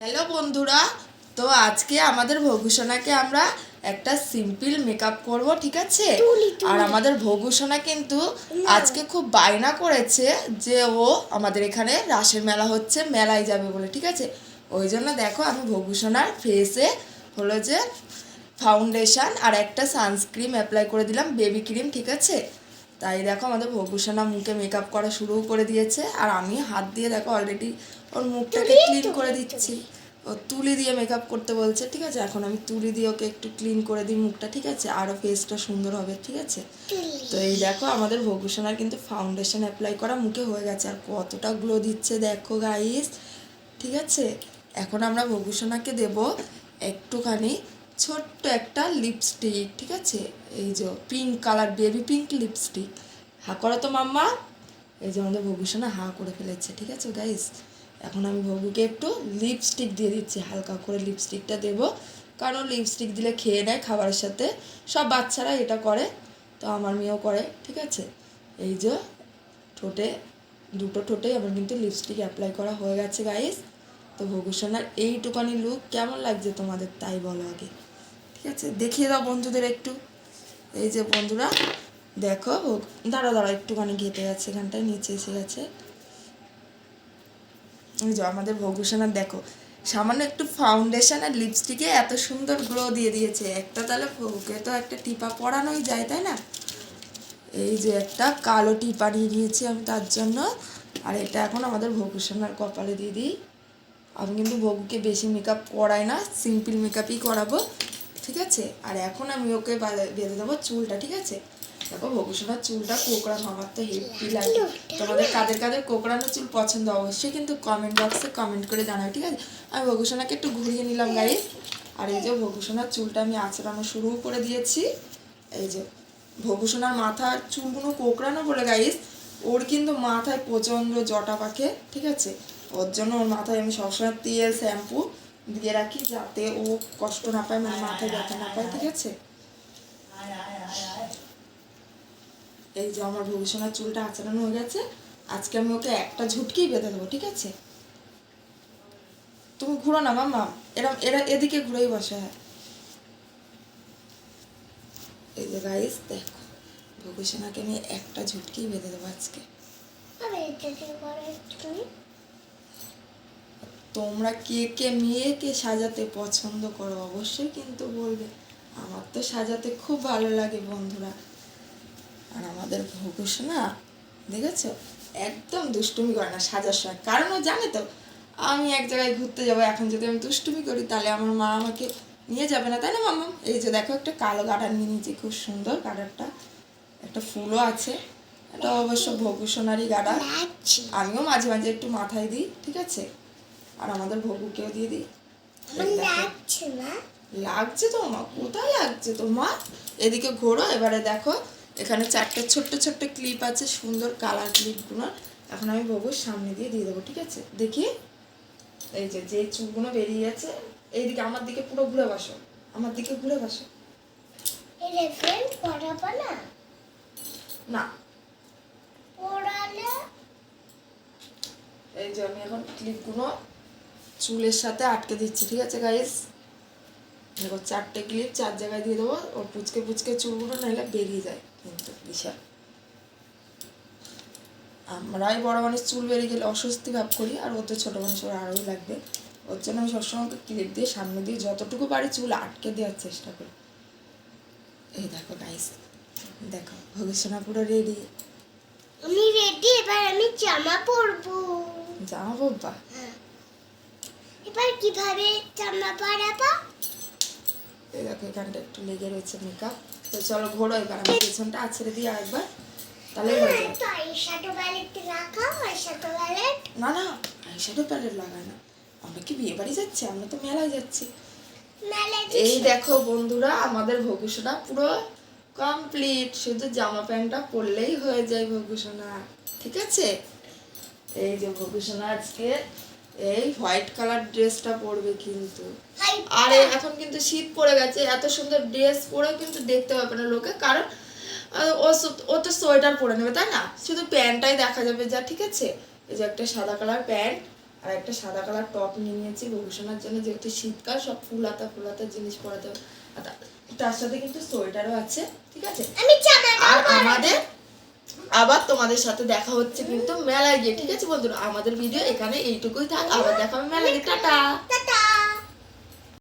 Hello বন্ধুরা তো আজকে আমাদের ভগুসোনাকে আমরা একটা সিম্পল মেকআপ করব ঠিক আছে? আর আমাদের ভগুসোনা কিন্তু আজকে খুব বায়না করেছে যে ও আমাদের এখানে রাসের মেলা হচ্ছে মেলায় যাবে বলে ঠিক আছে? ওই জন্য দেখো আমি ভগুসোনার ফেসে হলো যে ফাউন্ডেশন আর একটা সানস্ক্রিম অ্যাপ্লাই করে দিলাম বেবি ক্রিম ঠিক আছে? তাই দেখো আমাদের ভগুসোনা মুখে মেকআপ করা শুরু করে দিয়েছে আর আমি হাত দিয়ে দেখো অলরেডি ওর মুখটাকে ক্লিন করে দিচ্ছি। ও তুলি দিয়ে মেকআপ করতে বলছে ঠিক আছে? এখন আমি তুলি দিয়ে ওকে একটু ক্লিন করে দিই মুখটা ঠিক আছে? আরও ফেসটা সুন্দর হবে ঠিক আছে? তো এই দেখো আমাদের ভগুসোনার কিন্তু ফাউন্ডেশন অ্যাপ্লাই করা মুখে হয়ে গেছে আর কতটা গ্লো দিচ্ছে দেখো গাইস ঠিক আছে? এখন আমরা ভগুসোনাকে দেব একটুখানি ছোট্ট একটা লিপস্টিক ঠিক আছে? এই যে pink colour baby pink lipstick হা করো তো মাম্মা। এই যে আমাদের ভগুসোনা হা করে ফেলেছে, ঠিক আছে গাইস এখন আমি ভগুকে একটু লিপস্টিক দিয়ে দিচ্ছি, হালকা করে লিপস্টিকটা দেব। কারণ লিপস্টিক দিলে খেয়ে নেয় খাবারের সাথে। সব বাচ্চারা এটা করে, তো আমার মেয়েও করে, ঠিক আছে? এই যে ঠোঁটে, দুটো ঠোঁটে আমার কিন্তু লিপস্টিক অ্যাপ্লাই করা হয়ে গেছে গাইস তো ভগুসোনার এইটুকানি লুক কেমন লাগছে তোমাদের তাই বলো আগে। ঠিক আছে? দেখিয়ে দাও বন্ধুদের একটু। এই যে বন্ধুরা, দেখো ভোগ- দাঁড়া দাঁড়া একটুখানি ঘেটে গেছে এখানটায় নিচে এসে গেছে। এই যে আমাদের ভগুসোনার দেখো, সামান্য একটু ফাউন্ডেশন আর লিপস্টিকে এত সুন্দর গ্লো দিয়ে দিয়েছে। একটা তাহলে ভোগে তো একটা টিপা পরানোই যায়, তাই না? এই যে একটা কালো টিপা নিয়ে নিয়েছি আমি তার জন্য। আর এটা এখন আমাদের ভগুসোনার কপালে দিয়ে দিই। আমি কিন্তু ভগুকে বেশি মেকআপ করাই না সিম্পল মেকআপই করাবো, ঠিক আছে? আর এখন আমি ওকে বাঁধে- দেবো চুলটা, ঠিক আছে? দেখো ভগুসোনার চুলটা কোকড়ানো আমার তো হেভি লাগে। তোমাদের কাদের কাদের কোকড়ানো চুল পছন্দ, অবশ্যই কিন্তু কমেন্ট বক্সে কমেন্ট করে জানাবে, ঠিক আছে? আমি ভগুসোনাকে একটু ঘুরিয়ে নিলাম গাইস আর এই যে ভগুসোনার চুলটা আমি আঁচড়ানো শুরু করে দিয়েছি। এই যে ভগুসোনার মাথার চুলগুলো কোকড়ানো বলে গাইস ওর কিন্তু মাথায় প্রচণ্ড জটা পাখে ঠিক আছে? ওর জন্য ওর মাথায় আমি সবসময় তেল শ্যাম্পু দিয়ে রাখি যাতে ও কষ্ট না পায় মানে মাথায় ব্যথা না পায় ঠিক আছে? এই যে আমার ভবিষ্যণার চুলটা আচরণ হয়ে গেছে আজকে আমি ওকে একটা ঝুটকেই বেঁধে দেবো ঠিক আছে? তুমি ঘুরো না মামা এরম এরা এদিকে ঘুরেই বসে হ্যাঁ। এই যে গাইস দেখো ভবিষ্যণাকে আমি একটা ঝুটকেই বেঁধে দেবো আজকে আমি এটাকে করে তুমি তোমরা কে কে মেয়েকে সাজাতে পছন্দ করো অবশ্যই কিন্তু বলবে। আমার তো সাজাতে খুব ভালো লাগে বন্ধুরা। আর আমাদের ভোগস না দেখেছ? একদম দুষ্টুমি করে না সাজার সময়। কারণ ও জানে তো আমি এক জায়গায় ঘুরতে যাব এখন যদি আমি দুষ্টুমি করি তাহলে আমার মা আমাকে নিয়ে যাবে না তাই না মাম্মা? এই যে দেখো একটা কালো গার্ডার নিয়ে নিয়েছি খুব সুন্দর গার্ডারটা একটা ফুলও আছে এটা অবশ্য গার্ডার লাগছে। আমিও মাঝে মাঝে একটু মাথায় দিই ঠিক আছে? আর আমাদের ভগুকেও দিয়ে দিই। লাগছে না লাগছে তো মা? কোথায় লাগছে তো মা? এদিকে ঘোরো এবারে দেখো এখানে চারটে ছোট্ট ছোট্ট ক্লিপ আছে সুন্দর কালার ক্লিপগুলো এখন আমি ভগুর সামনে দিয়ে দিয়ে দেবো ঠিক আছে? দেখি। এই যে যে চুলগুলো বেরিয়ে গেছে এইদিকে আমার দিকে পুরো ঘুরে বসো। আমার দিকে ঘুরে বসো। না? এই যে আমি এখন ক্লিপগুলো চুলের সাথে আটকে দিচ্ছি ঠিক আছে গাইস দেখো চারটে ক্লিপ চার জায়গায় দিয়ে দেবো ওর পুচকে পুচকে চুলগুলো নাহলে বেরিয়ে যায় কিন্তু বিশাল আমরাই বড় মানুষ চুল বেরিয়ে গেলে অস্বস্তি ভাব করি আর ওতে ছোটো মানুষ ওর আরও লাগবে। ওর জন্য আমি সবসময় ক্লিপ দিয়ে সামনে দিয়ে যতটুকু পারি চুল আটকে দেওয়ার চেষ্টা করি। এই দেখো গাইস দেখো ভবিষ্যৎ পুরো রেডি আমি রেডি এবার আমি জামা পরবো। জামা পরবা? এবার কীভাবে জামা পরাবো? এই দেখো এখানটা একটু লেগে রয়েছে মেকআপ তো চলো ঘোরো এবার আমি পেছনটা আছড়ে দিই আরেকবার। তাহলে হয়ে যাবে। তো এই শ্যাডো প্যালেট রাখা এই শ্যাডো প্যালেট না না আইশ্যাডো প্যালেট লাগায় না। আমরা কি বিয়ে বাড়ি যাচ্ছি? আমরা তো মেলায় যাচ্ছি। এই দেখো বন্ধুরা আমাদের ভগুসোনা পুরো কমপ্লিট শুধু জামা প্যান্টটা পরলেই হয়ে যায় ভগুসোনা ঠিক আছে? এই যে ভগুসোনা আজকে এই হোয়াইট কালার ড্রেসটা পরবে কিন্তু। আর এখন কিন্তু শীত পড়ে গেছে এত সুন্দর ড্রেস পরেও কিন্তু দেখতে পাবে না লোকে কারণ ও তো সোয়েটার পরে নেবে তাই না? শুধু প্যান্টটাই দেখা যাবে যা ঠিক আছে? এই যে একটা সাদা কালার প্যান্ট আর একটা সাদা কালার টপ নিয়ে নিয়েছি ভবিষ্যণার জন্য যেহেতু শীতকাল সব ফুলাতা ফুলাতা জিনিস পরাতে হবে। তার সাথে কিন্তু সোয়েটারও আছে ঠিক আছে? আর আমাদের আবার তোমাদের সাথে দেখা হচ্ছে কিন্তু মেলায় গিয়ে, ঠিক আছে বন্ধুরা? আমাদের ভিডিও এখানে এইটুকুই থাক। আবার দেখা হবে মেলায় টাটা!